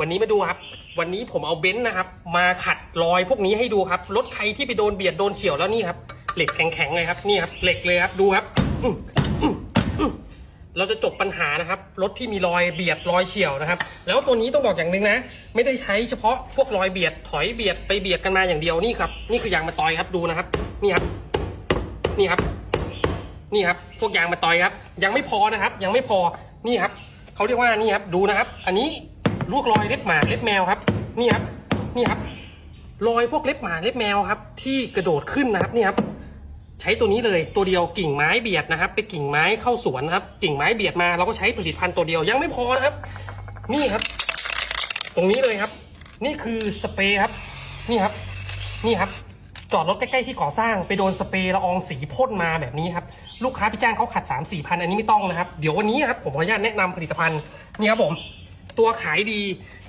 วันนี้มาดูครับ วันนี้ผมเอาเบนซ์นะครับ มาขัดรอยพวกนี้ให้ดูครับ รถใครที่ไปโดนเบียดโดนเฉียวแล้วนี่ครับ เหล็กแข็งๆเลยครับ นี่ครับ เหล็กเลยครับ ดูครับ เราจะจบปัญหานะครับ รถที่มีรอยเบียดรอยเฉียวนะครับ แล้วตัวนี้ต้องบอกอย่างหนึ่งนะ ไม่ได้ใช้เฉพาะพวกรอยเบียด ถอยเบียดไปเบียดกันมาอย่างเดียว นี่ครับ นี่คือยางมาตอยครับ ดูนะครับ นี่ครับ นี่ครับ นี่ครับ พวกยางมาตอยครับ ยังไม่พอนะครับ ยังไม่พอ นี่ครับเขาเรียกว่านี่ครับดูนะครับ อันนี้ลวกรอยเล็บหมาเล็บแมวครับ นี่ครับนี่ครับ รอยพวกเล็บหมาเล็บแมวครับ ที่กระโดดขึ้นนะครับนี่ครับ ใช้ตัวนี้เลยตัวเดียวกิ่งไม้เบียดนะครับ ไปกิ่งไม้เข้าสวนนะครับ กิ่งไม้เบียดมาเราก็ใช้ผลิตภัณฑ์ตัวเดียวยังไม่พอนะครับ นี่ครับ ตรงนี้เลยครับ นี่คือสเปรย์ครับ นี่ครับ นี่ครับ จอดรถใกล้ๆที่ก่อสร้างไปโดนสเปรย์ละอองสีพ่นมาแบบนี้ครับลูกค้าไปจ้างเขาขัด 3 4มสี่พันอันนี้ไม่ต้องนะครับ เดี๋ยววันนี้ครับผมขออนุญาตแนะนำผลิตภัณฑ์นี่ครับผมตัวขายดี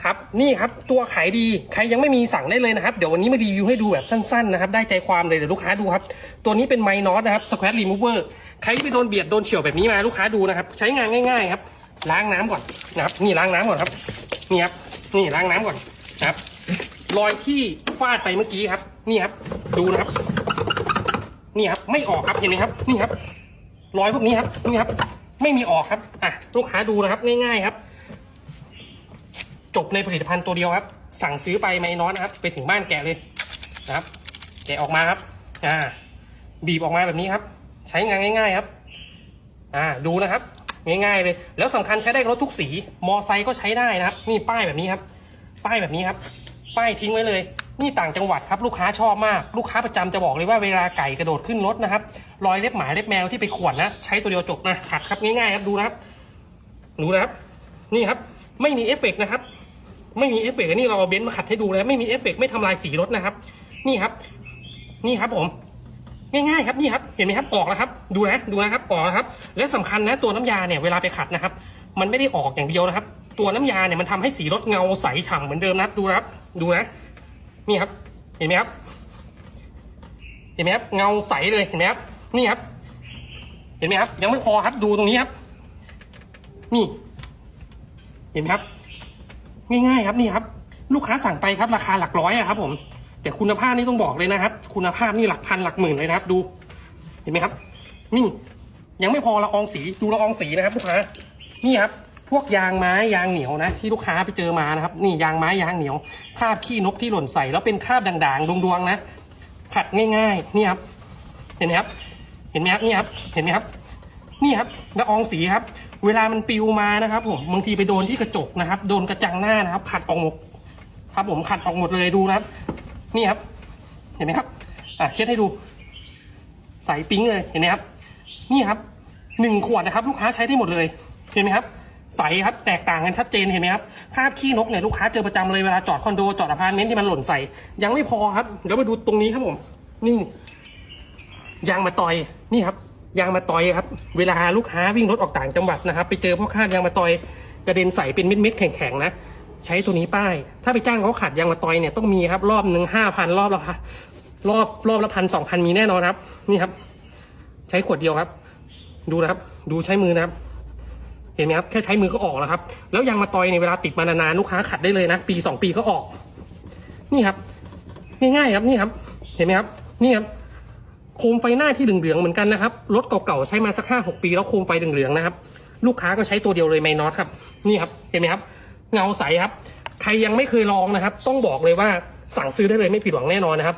ครับนี่ครับตัวขายดีใครยังไม่มีสั่งได้เลยนะครับ เดี๋ยววันนี้มารีวิวให้ดูแบบสั้นๆนะครับได้ใจความเลยเดี๋ยวลูกค้าดูครับ ตัวนี้เป็นไมนอสนะครับ square remover ใครที่ไปโดนเบียดโดนเฉียวแบบนี้มาลูกค้าดูนะครับ ใช้งานง่ายๆครับล้างน้ำก่อนนะครับนี่ล้างน้ำก่อนครับนี่ครับนี่ล้างน้ำก่อนนะครับรอยที่ฟาดไปเมื่อกี้ครับ นี่ครับ ดูนะครับ นี่ครับ ไม่ออกครับเห็นไหมครับ นี่ครับ รอยพวกนี้ครับนี่ครับ ไม่มีออกครับอะลูกค้าดูนะครับ ง่ายๆครับ จบในผลิตภัณฑ์ตัวเดียวครับ สั่งซื้อไปไม่น้อยนะครับ ไปถึงบ้านแกะเลยนะครับ แกะออกมาครับ อ่า บีบออกมาแบบนี้ครับ ใช้งานง่าย ๆครับ อ่า ดูนะครับ ง่ายๆเลย แล้วสำคัญใช้ได้รถทุกสี มอไซค์ก็ใช้ได้นะครับ นี่ป้ายแบบนี้ครับ ป้ายแบบนี้ครับ ป้ายทิ้งไว้เลย นี่ต่างจังหวัดครับลูกค้าชอบมาก ลูกค้าประจำจะบอกเลยว่าเวลาไก่กระโดดขึ้นรถนะครับรอยเล็บหมาเล็บแมวที่ไปขวนนะ ใช้ตัวเดียวจบนะขัดครับง่ายๆครับดูนะครับดูนะครับ นี่ครับ ไม่มีเอฟเฟกต์นะครับ ไม่มีเอฟเฟกต์อันนี้เราเอาเบนซ์มาขัดให้ดูแล้วไม่มีเอฟเฟกต์ไม่ทำลายสีรถนะครับ นี่ครับ นี่ครับผม ง่ายๆครับนี่ครับ เห็นไหมครับออกแล้วครับ ดูนะดูนะครับออกแล้วครับ และสำคัญนะตัวน้ำยาเนี่ยเวลาไปขัดนะครับ มันไม่ได้ออกอย่างเดียวนะครับ ตัวน้ำยาเนี่ยมันทำให้สีรถเงาใสฉ่ำเหมือนเดิมนัดูนะครับ ดูนะ นี่ครับ เห็นไหมครับ เห็นไหมครับ เงาใสเลย เห็นไหมครับ นี่ครับ เห็นไหมครับ ยังไม่พอครับ ดูตรงนี้ครับ นี่ เห็นไหมครับ ง่ายๆครับนี่ครับ ลูกค้าสั่งไปครับ ราคาหลักร้อยอะครับผม แต่คุณภาพนี่ต้องบอกเลยนะครับ คุณภาพนี่หลักพันหลักหมื่นเลยนะครับ ดู เห็นไหมครับ นี่ ยังไม่พอละอองสี ดูละอองสีนะครับลูกค้า นี่ครับ พวกยางไม้ยางเหนียวนะที่ลูกค้าไปเจอมานะครับ นี่ยางไม้ยางเหนียวคราบขี้นกที่หล่นใส่แล้วเป็นคราบด่างๆดวงๆนะขัดง่ายๆนี่ครับเห็นไหมครับเห็นไหมครับนี่ครับเห็นไหมครับ นี่ครับละอองสีครับ เวลามันปิวมานะครับ ผมบางทีไปโดนที่กระจกนะครับ โดนกระจังหน้านะครับ ขัดออกหมดครับ ผมขัดออกหมดเลยดูนะครับ นี่ครับ เห็นไหมครับอะเช็ดให้ดูใสปิ๊งเลยเห็นไหมครับ นี่ครับหนึ่งขวดนะครับ ลูกค้าใช้ได้หมดเลยเห็นไหมครับ ใสครับแตกต่างกันชัดเจนเห็นไหมครับคราบขี้นกเนี่ยลูกค้าเจอประจำเลยเวลาจอดคอนโดจอดอพาร์ตเมนต์ที่มันหล่นใส่ ยังไม่พอครับเดี๋ยวมาดูตรงนี้ครับผม นี่ยางมาต่อยนี่ครับยางมาต่อยครับ เวลาลูกค้าวิ่งรถออกต่างจังหวัดนะครับ ไปเจอพ่อค้ายางมาต่อยกระเด็นใส่เป็นเม็ดๆแข็งๆนะใช้ตัวนี้ป้าย ถ้าไปจ้างเขาขัดยางมาต่อยเนี่ยต้องมีครับ รอบหนึ่งห้าพันรอบละพันรอบรอบละพันสองพันมีแน่นอนครับ นี่ครับ ใช้ขวดเดียวครับ ดูนะครับ ดูใช้มือนะครับ เห็นไหมครับแค่ใช้มือก็ออกแล้วครับ แล้วยางมาตอยเนี่ยเวลาติดมานานๆลูกค้าขัดได้เลยนะ ปีสองปีก็ออก นี่ครับง่ายๆครับนี่ครับ เห็นไหมครับนี่ครับโคมไฟหน้าที่เหลืองๆเหมือนกันนะครับรถเก่าๆใช้มาสักห้าหกปีแล้วโคมไฟเหลืองๆนะครับ ลูกค้าก็ใช้ตัวเดียวเลยไมนอตครับนี่ครับเห็นไหมครับ เงาใสครับ ใครยังไม่เคยลองนะครับ ต้องบอกเลยว่าสั่งซื้อได้เลยไม่ผิดหวังแน่นอนนะครับ